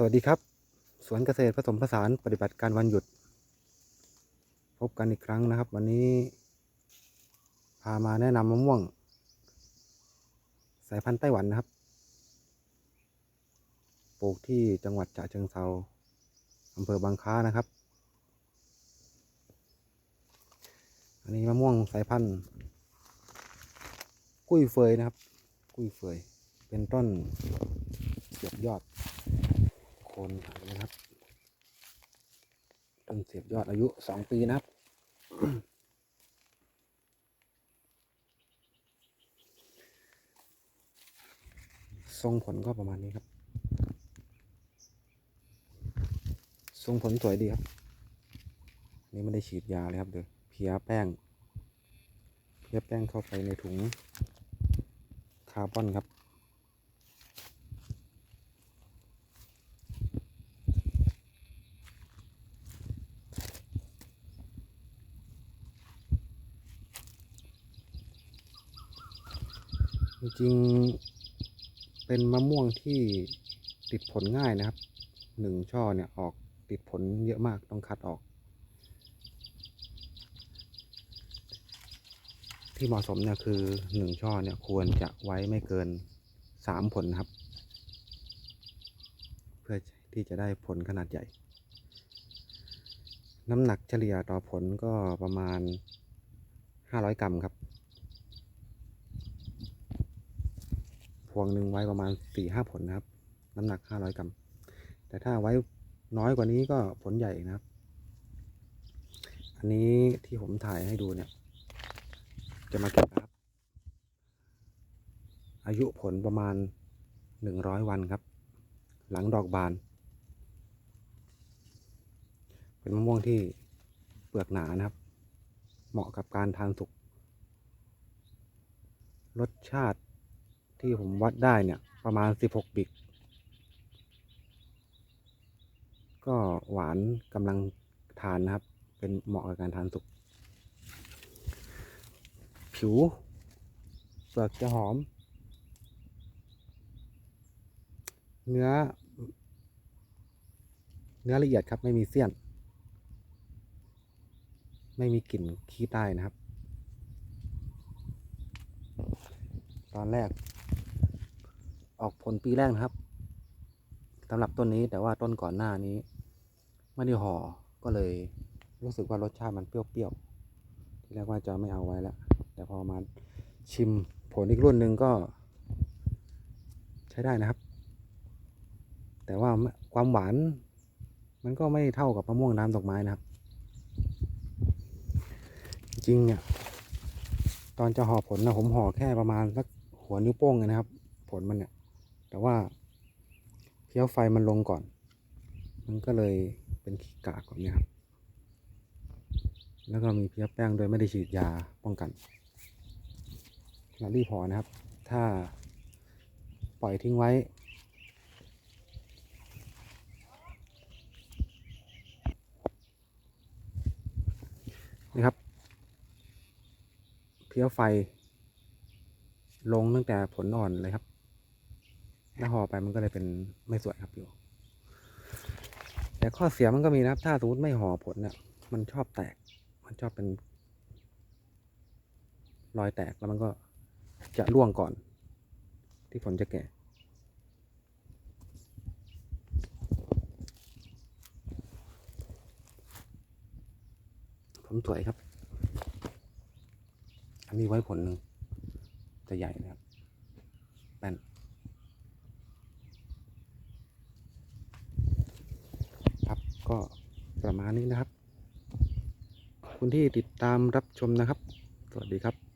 สวัสดีครับ สวนเกษตรผสมผสานปฏิบัติการวันหยุด พบกันอีกครั้งนะครับ วันนี้ พามาแนะนำมะม่วง สายพันธุ์ไต้หวันนะครับ ปลูกที่จังหวัดฉะเชิงเทราอำเภอบางค้านะครับ อันนี้มะม่วงสายพันธุ์ กุ้ยเฟยนะครับ กุ้ยเฟย เป็นต้นเสียบยอด คนหายนะครับต้นเสียบยอดอายุสองปีนะครับทรงผลก็ประมาณนี้ครับ ทรงผลสวยดีครับนนี้ไม่ได้ฉีดยาเลยครับเดี๋ยวเพียแป้ง เพียแป้งเข้าไปในถุงคาร์บอนครับ จริงเป็นมะม่วงที่ติดผลง่ายนะครับหนึ่งช่อเนี่ยออกติดผลเยอะมากต้องคัดออก ที่เหมาะสมเนี่ยคือหนึ่งช่อเนี่ยควรจะไว้ไม่เกินสามผลครับ เพื่อที่จะได้ผลขนาดใหญ่ น้ำหนักเฉลี่ยต่อผลก็ประมาณ 500 กรัมครับ พวงหนึ่งไว้ประมาณสี่ห้าผลนะครับ น้ำหนักห้าร้อยกรัม แต่ถ้าไว้น้อยกว่านี้ก็ผลใหญ่นะครับ อันนี้ที่ผมถ่ายให้ดูเนี่ย จะมาเก็บนะครับ อายุผลประมาณหนึ่งร้อยวันครับ หลังดอกบาน เป็นมะม่วงที่เปลือกหนานะครับ เหมาะกับการทานสุกรสชาติ ที่ผมวัดได้เนี่ยประมาณ 16 บิก ก็หวานกำลังทานนะครับ เป็นเหมาะกับการทานสุก ผิวเปลือกจะหอม เนื้อ เนื้อละเอียดครับไม่มีเสี้ยน ไม่มีกลิ่นขี้ใต้นะครับ ตอนแรก ออกผลปีแรกนะครับสำหรับต้นนี้แต่ว่าต้นก่อนหน้านี้ไม่ได้ห่อก็เลยรู้สึกว่ารสชาติมันเปรี้ยวๆที่แรกว่าจะไม่เอาไว้แล้วแต่พอมาชิมผลอีกรุ่นหนึ่งก็ ใช้ได้นะครับ แต่ว่าความหวาน มันก็ไม่เท่ากับมะม่วงน้ำดอกไม้นะครับ จริงเนี่ยตอนจะห่อผลนะผมห่อแค่ประมาณสักหัวนิ้วโป้งนะครับ ผลมันเนี่ย แต่ว่าเพี้ยวไฟมันลงก่อน มันก็เลยเป็นขี้กากแบบนี้ครับ แล้วก็มีเพี้ยแป้งโดยไม่ได้ฉีดยาป้องกันเรารีบห่อนะครับ ถ้าปล่อยทิ้งไว้ นะครับ เพี้ยไฟลงตั้งแต่ผลอ่อนเลยครับ แล้วห่อไปมันก็เลยเป็นไม่สวยครับอยู่แต่ข้อเสียมันก็มีนะครับ ถ้าสมมติไม่ห่อผลเนี่ยมันชอบแตก มันชอบเป็น รอยแตกแล้วมันก็จะร่วงก่อน ที่ผลจะแก่ผมสวยครับ อันนี้ไว้ผลหนึ่งจะใหญ่นะครับแป้นครับ ก็ประมาณนี้นะครับขอบคุณที่ติดตามรับชมนะครับ สวัสดีครับ